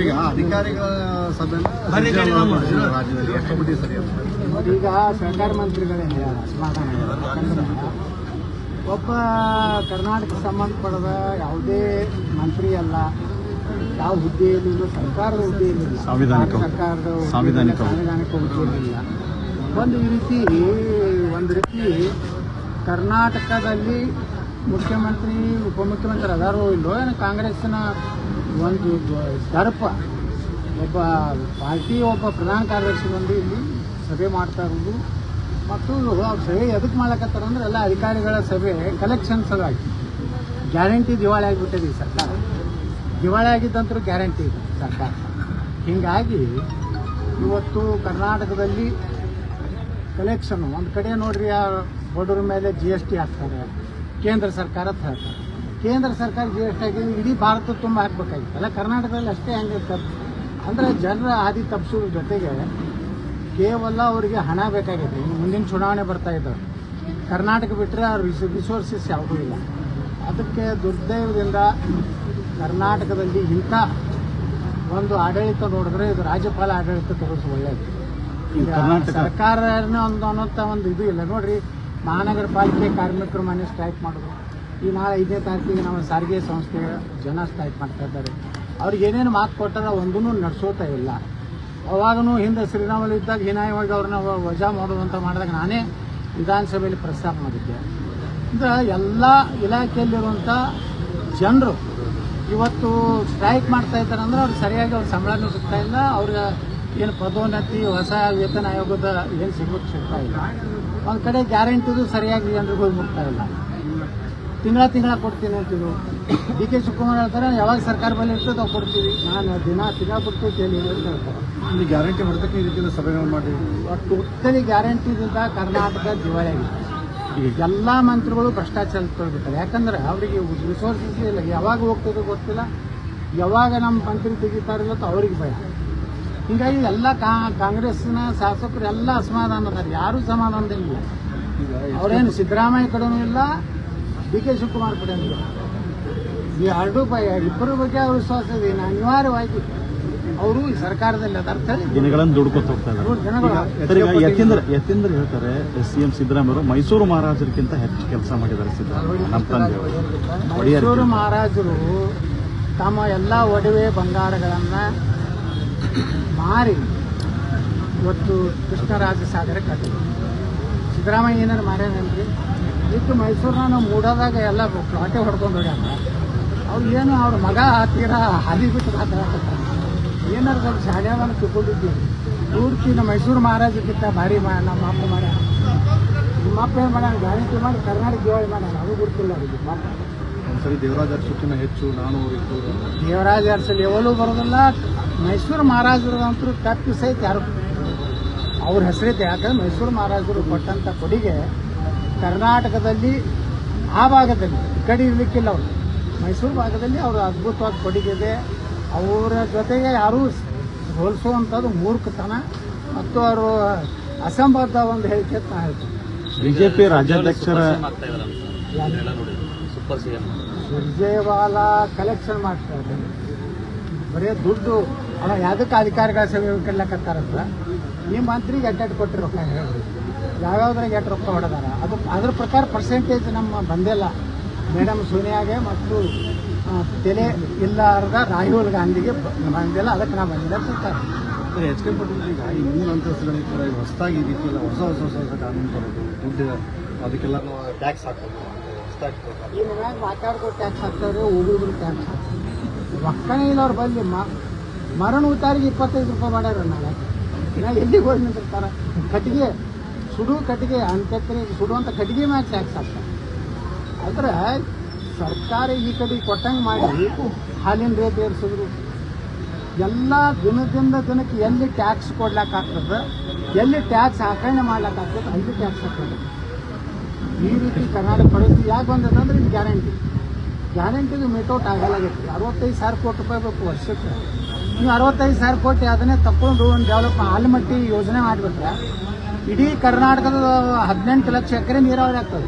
ಈಗ ಅಧಿಕಾರಿಗಳ ಸಭೆನ ರಾಜ್ಯದಲ್ಲಿ ಎಷ್ಟು ಮಟ್ಟಿಗೆ ಸರಿ ಅಂತ ಈಗ ಸಹಕಾರ ಮಂತ್ರಿಗಳೇ ಹೇಳ್ಯಾರ ಸಮಾಧಾನ ಒಬ್ಬ ಕರ್ನಾಟಕ ಸಂಬಂಧಪಡದ ಯಾವುದೇ ಮಂತ್ರಿ ಅಲ್ಲ ಯಾವ ಹುದ್ದೆಯಲ್ಲೂ ಇಲ್ಲ, ಸರ್ಕಾರದ ಹುದ್ದೆಯಲ್ಲಿ ಸಂವಿಧಾನಿಕ ಸಾಂವಿಧಾನಿಕ ಸರ್ಕಾರದ ಹುದ್ದೆ ಸಾಂವಿಧಾನಿಕ ಸಾಂವಿಧಾನಿಕ ಹುದ್ದೆಯಲ್ಲಿಲ್ಲ. ಒಂದು ರೀತಿ ಒಂದು ರೀತಿ ಕರ್ನಾಟಕದಲ್ಲಿ ಮುಖ್ಯಮಂತ್ರಿ, ಉಪಮುಖ್ಯಮಂತ್ರಿ ಅದಾರೋ ಇಲ್ಲೋ ಏನು ಕಾಂಗ್ರೆಸ್ನ ಒಂದು ದರ್ಪ. ಒಬ್ಬ ಪಾರ್ಟಿ, ಒಬ್ಬ ಪ್ರಧಾನ ಕಾರ್ಯದರ್ಶಿ ಬಂದು ಇಲ್ಲಿ ಸಭೆ ಮಾಡ್ತಾ ಇರೋದು. ಮತ್ತು ಸಭೆ ಎದಕ್ಕೆ ಮಾಡ್ಲಕತ್ತಾರ ಅಂದ್ರೆ ಎಲ್ಲ ಅಧಿಕಾರಿಗಳ ಸಭೆ ಕಲೆಕ್ಷನ್ ಸಲುವಾಗಿ ಗ್ಯಾರಂಟಿ ದಿವಾಳಿ ಆಗಿಬಿಟ್ಟಿದೆ ಸರ್ಕಾರ. ದಿವಾಳಿ ಆಗಿದ್ದಂತರೂ ಗ್ಯಾರಂಟಿ ಇದೆ ಸರ್ಕಾರ. ಹೀಗಾಗಿ ಇವತ್ತು ಕರ್ನಾಟಕದಲ್ಲಿ ಕಲೆಕ್ಷನ್ ಒಂದು ಕಡೆ ನೋಡ್ರಿ ಆ ಬಡವ್ರ ಮೇಲೆ ಜಿ ಎಸ್ ಟಿ ಹಾಕ್ತಾರೆ. ಕೇಂದ್ರ ಸರ್ಕಾರ ತರ್ತಾರೆ ಹೇಳ್ತಾರೆ ಕೇಂದ್ರ ಸರ್ಕಾರ ಜಿ ಎಸ್ ಟಿ ಇಡೀ ಭಾರತ ತುಂಬ ಹಾಕ್ಬೇಕಾಗಿತ್ತಲ್ಲ ಕರ್ನಾಟಕದಲ್ಲಿ ಅಷ್ಟೇ ಹೆಂಗೆ ಅಂದರೆ ಜನರ ಹಾದಿ ತಪ್ಪಿಸೋದ್ರ ಜೊತೆಗೆ ಕೇವಲ ಅವರಿಗೆ ಹಣ ಬೇಕಾಗಿದೆ ಮುಂದಿನ ಚುನಾವಣೆ ಬರ್ತಾ ಇದ್ದಾವೆ. ಕರ್ನಾಟಕ ಬಿಟ್ಟರೆ ಆ ರಿಸೋರ್ಸಸ್ ಯಾವುದೂ ಇಲ್ಲ. ಅದಕ್ಕೆ ದುರ್ದೈವದಿಂದ ಕರ್ನಾಟಕದಲ್ಲಿ ಇಂಥ ಒಂದು ಆಡಳಿತ ನೋಡಿದ್ರೆ ಇದು ರಾಜ್ಯಪಾಲ ಆಡಳಿತ ತೋರಿಸ್ ಒಳ್ಳೆಯದು ಸರ್ಕಾರ ಒಂದು ಅನ್ನೋಂಥ ಒಂದು ಇದು ಇಲ್ಲ. ನೋಡ್ರಿ ಮಹಾನಗರ ಪಾಲಿಕೆ ಕಾರ್ಮಿಕರು ಮನೆ ಸ್ಟ್ರೈಕ್ ಮಾಡಿದ್ರು. ಈ ನಾಳೆ ಐದನೇ ತಾರೀಕಿಗೆ ನಮ್ಮ ಸಾರಿಗೆ ಸಂಸ್ಥೆ ಜನ ಸ್ಟ್ರೈಕ್ ಮಾಡ್ತಾ ಇದ್ದಾರೆ. ಅವ್ರಿಗೆ ಏನೇನು ಮಾತು ಕೊಟ್ಟಾರ ಒಂದೂ ನಡೆಸೋತಾ ಇಲ್ಲ. ಅವಾಗೂ ಹಿಂದೆ ಶ್ರೀರಾಮಲ್ಲಿ ಇದ್ದಾಗ ಹೀನಾಯವಾಗಿ ಅವ್ರನ್ನ ವಜಾ ಮಾಡುವಂತ ಮಾಡಿದಾಗ ನಾನೇ ವಿಧಾನಸಭೆಯಲ್ಲಿ ಪ್ರಸ್ತಾಪ ಮಾಡಿದ್ದೆ. ಅಂದ್ರೆ ಎಲ್ಲ ಇಲಾಖೆಯಲ್ಲಿರುವಂಥ ಜನರು ಇವತ್ತು ಸ್ಟ್ರೈಕ್ ಮಾಡ್ತಾ ಇದ್ದಾರೆ ಅಂದ್ರೆ ಅವ್ರಿಗೆ ಸರಿಯಾಗಿ ಅವ್ರ ಸಂಬಳನೂ ಸಿಗ್ತಾ ಇಲ್ಲ, ಅವ್ರಿಗೆ ಏನು ಪದೋನ್ನತಿ ಹೊಸ ವೇತನ ಆಯೋಗದ ಏನು ಸಿಗೋಕ್ಕೆ ಸಿಗ್ತಾ ಇಲ್ಲ. ಒಂದು ಕಡೆ ಗ್ಯಾರಂಟಿದು ಸರಿಯಾಗಿ ಜನರಿಗೆ ಹೋಗಿ ಮುಟ್ತಾ ಇಲ್ಲ. ತಿಂಗಳ ತಿಂಗಳ ಕೊಡ್ತೀನಿ ಅಂತಿದ್ರು. ಡಿ ಕೆ ಶಿವಕುಮಾರ್ ಹೇಳ್ತಾರೆ ಯಾವಾಗ ಸರ್ಕಾರ ಬಳಿ ಇರ್ತದೆ ನಾವು ಕೊಡ್ತೀವಿ. ನಾನು ದಿನ ತಿಂಗಳ ಕೊಡ್ತೀವಿ ಕೇಳಿ ಅಂತ ಹೇಳ್ತಾರೆ ಇಲ್ಲಿ ಗ್ಯಾರಂಟಿ ಹೊಡೆದಕ್ಕೆ ಈ ರೀತಿಯ ಸಭೆಗಳು ಮಾಡಿ. ಟೋಟಲಿ ಗ್ಯಾರಂಟಿದಿಂದ ಕರ್ನಾಟಕ ದಿವಾಳಿಯಾಗಿದೆ ಎಲ್ಲ ಮಂತ್ರಿಗಳು ಭ್ರಷ್ಟಾಚಾರ ತೊಳ್ಬಿಟ್ಟಾರೆ. ಯಾಕಂದ್ರೆ ಅವರಿಗೆ ರಿಸೋರ್ಸಸ್ ಇಲ್ಲ. ಯಾವಾಗ ಹೋಗ್ತದೆ ಗೊತ್ತಿಲ್ಲ. ಯಾವಾಗ ನಮ್ಮ ಮಂತ್ರಿ ತೆಗಿತಾರಿಲ್ಲ ಅಂತ ಅವ್ರಿಗೆ ಭಯ. ಹೀಗಾಗಿ ಎಲ್ಲ ಕಾಂಗ್ರೆಸ್ನ ಶಾಸಕರು ಎಲ್ಲ ಅಸಮಾಧಾನ ಅದಾರೆ ಯಾರೂ ಸಮಾಧಾನದಲ್ಲಿ ಅವರೇನು ಅವ್ರೇನು ಸಿದ್ದರಾಮಯ್ಯ ಕಡೆನೂ ಇಲ್ಲ ಡಿ ಕೆ ಶಿವಕುಮಾರ್ ಕಡೆನೂ ಇಲ್ಲ. ಈ ಎರಡು ಇಬ್ಬರ ಬಗ್ಗೆ ಅವ್ರ ವಿಶ್ವಾಸ ಇದೆ. ಅನಿವಾರ್ಯವಾಗಿ ಅವರು ಈ ಸರ್ಕಾರದಲ್ಲಿ ಅದರ್ಥ ದಿನಗಳನ್ನು ದುಡ್ಕೊತ ಹೋಗ್ತಾ ಇದ್ದಾರೆ. ಯತೀಂದ್ರ ಯತೀಂದ್ರ ಹೇಳ್ತಾರೆ ಸಿ ಎಂ ಸಿದ್ದರಾಮಯ್ಯ ಮೈಸೂರು ಮಹಾರಾಜರಿಗಿಂತ ಹೆಚ್ಚು ಕೆಲಸ ಮಾಡಿದ್ದಾರೆ ಸಿದ್ದರಾಮಯ್ಯ ನಮ್ಮ ಮೈಸೂರು ಮಹಾರಾಜರು ತಮ್ಮ ಎಲ್ಲ ಒಡವೆ ಬಂಗಾರಗಳನ್ನು ಮಾರಿ. ಇವತ್ತು ಕೃಷ್ಣರಾಜ ಸಾಗರ ಕಟ್ಟಿದ್ರು ಸಿದ್ದರಾಮಯ್ಯ ಏನಾರು? ಮಾರ್ಯಾನಲ್ರಿ ಇಟ್ಟು ಮೈಸೂರನ್ನ ನಾವು ಮೂಡೋದಾಗ ಎಲ್ಲ ಪ್ಲಾಟೆ ಹೊಡ್ಕೊಂಡು ಹೋಗ್ಯಾರ. ಅವ್ರು ಏನು ಅವ್ರ ಮಗ ಹತ್ತಿರ ಹಾದಿ ಬಿಟ್ಟು ಮಾತಾಡ್ತಾರೆ ಏನಾರು ಸ್ವಲ್ಪ ಶಾಲೆವನ್ನು ತಿಳ್ಕೊಂಡಿದ್ದೀವಿ ಪೂರ್ತಿ ನಮ್ಮ ಮೈಸೂರು ಮಹಾರಾಜಕ್ಕಿಂತ ಭಾರಿ ಮಾ ನಮ್ಮ ಅಪ್ಪ ಮಾಡ್ಯಾರ. ನಿಮ್ಮ ಅಪ್ಪ ಏನು ಮಾಡ್ಯಾನ ಗ್ಯಾರಂಟಿ ಮಾಡಿ ಕರ್ನಾಟಕ ದೇವಾಳಿ ಮಾಡ್ಯಾರ. ಅದು ಗೊತ್ತಿಲ್ಲ ಅವ್ರಿಗೆ. ಒಂದ್ಸರಿ ದೇವರಾಜ ಅರಸುಕಿನ ಹೆಚ್ಚು ನಾನು ಇತ್ತು ದೇವರಾಜ ಅರಸಲ್ಲಿ ಯಾವಲ್ಲೂ ಬರೋದಿಲ್ಲ. ಮೈಸೂರು ಮಹಾರಾಜರಂತೂ ತಪ್ಪು ಸಹಿತ ಯಾರು ಅವ್ರ ಹೆಸರಿದೆ. ಯಾಕಂದ್ರೆ ಮೈಸೂರು ಮಹಾರಾಜರು ಕೊಟ್ಟಂಥ ಕೊಡುಗೆ ಕರ್ನಾಟಕದಲ್ಲಿ ಆ ಭಾಗದಲ್ಲಿ ಈ ಕಡೆ ಇರಲಿಕ್ಕಿಲ್ಲ ಅವರು. ಮೈಸೂರು ಭಾಗದಲ್ಲಿ ಅವರು ಅದ್ಭುತವಾದ ಕೊಡುಗೆ ಇದೆ. ಅವರ ಜೊತೆಗೆ ಯಾರೂ ಹೋಲಿಸುವಂಥದ್ದು ಮೂರ್ಖತನ ಮತ್ತು ಅವರು ಅಸಂಬದ್ಧ ಒಂದು ಹೇಳಿಕೆ ಅಂತ ಬಿಜೆಪಿ ರಾಜ್ಯಾಧ್ಯಕ್ಷರ ಸುರ್ಜೇವಾಲ ಕಲೆಕ್ಷನ್ ಮಾಡ್ತಾ ಇದ್ದಾರೆ. ಬರೀ ದುಡ್ಡು. ಅವ ಯಾವುದಕ್ಕೆ ಅಧಿಕಾರಿಗಳ ಸೇವೆ ಕಡ್ಲಕತ್ತಾರಂತ ಈ ಮಂತ್ರಿಗೆ ಎಡ್ಡೆಡ್ ಕೊಟ್ಟಿರ ರೊಕ್ಕ ಹೇಳೋದು ಯಾವ್ಯಾವ್ದ್ರಾಗ ಎಷ್ಟು ರೊಕ್ಕ ಹೊಡೆದಾರ? ಅದು ಅದ್ರ ಪ್ರಕಾರ ಪರ್ಸೆಂಟೇಜ್ ನಮ್ಮ ಬಂದಿಲ್ಲ. ಮೇಡಮ್ ಸೋನಿಯಾಗೆ ಮತ್ತು ತೆಲೆ ಇಲ್ಲಾರ್ದ ರಾಹುಲ್ ಗಾಂಧಿಗೆ ಬಂದಿಲ್ಲ. ಅದಕ್ಕೆ ನಾವು ಬಂದಿಲ್ಲ ಸರ್ಕಾರ ಎಚ್ ಕೆ ಪಾಟೀಲ್ ಈಗ ಈ ಮೂರು ಅಂತಸ್ತುಗಳಿಗೆ ಹೊಸದಾಗಿ ಈ ಹೊಸ ಹೊಸ ಹೊಸ ಹೊಸ ಕಾನೂನು ತರೋದು ದುಡ್ಡು ಅದಕ್ಕೆಲ್ಲ ಟ್ಯಾಕ್ಸ್ ಹಾಕೋದು. ಮನ್ಯಾಗ ಮಾತಾಡ್ಕೊ ಟ್ಯಾಕ್ಸ್ ಟ್ಯಾಕ್ಸ್ ಇಲ್ಲ ಅವ್ರು ಮರಣ ಉತ್ತಾರಿಗೆ ಇಪ್ಪತ್ತೈದು ರೂಪಾಯಿ ಮಾಡ್ಯಾರ ನಾಳೆ. ಎಲ್ಲಿಗೆ ಹೋಗಿ ನಿಂತಿರ್ತಾರ ಕಟ್ಟಿಗೆ, ಸುಡು ಕಟ್ಟಿಗೆ ಸುಡು ಸುಡುವಂಥ ಕಟ್ಟಿಗೆ ಮ್ಯಾಲೆ ಟ್ಯಾಕ್ಸ್ ಹಾಕ್ತಾರೆ. ಆದ್ರೆ ಸರ್ಕಾರ ಈ ಕಡೆ ಕೊಟ್ಟಂಗೆ ಮಾಡಿ ಹಾಲಿನ ರೇಟ್ ಏರಿಸಿದ್ರು. ಎಲ್ಲ ದಿನದಿಂದ ದಿನಕ್ಕೆ ಎಲ್ಲಿ ಟ್ಯಾಕ್ಸ್ ಕೊಡ್ಲಾಕಾಗ್ತದೆ ಎಲ್ಲಿ ಟ್ಯಾಕ್ಸ್ ಹಾಕಣೆ ಆಗ್ತದೆ, ಅಲ್ಲಿ ಟ್ಯಾಕ್ಸ್ ಹಾಕ್ತದೆ ಈ ರೀತಿ ಕರ್ನಾಟಕ ಪರಿಸ್ಥಿತಿ ಯಾಕೆ ಬಂದದಂದ್ರೆ ಇದು ಗ್ಯಾರಂಟಿ. ಗ್ಯಾರಂಟಿದು ಆಗಲ್ಲ ಆಗಲಾಗೈತಿ ಅರವತ್ತೈದು ಸಾವಿರ ಕೋಟಿ ರೂಪಾಯಿ ಬೇಕು ವರ್ಷಕ್ಕೆ. ನೀವು ಅರವತ್ತೈದು ಸಾವಿರ ಕೋಟಿ ಅದನ್ನೇ ತಕ್ಕೊಂಡು ಒಂದು ಡೆವಲಪ್ ಆಲ್ಮಟ್ಟಿ ಯೋಜನೆ ಮಾಡಿಬಿಟ್ರೆ ಇಡೀ ಕರ್ನಾಟಕದ ಹದಿನೆಂಟು ಲಕ್ಷ ಎಕರೆ ನೀರಾವರಿ ಆಗ್ತದೆ.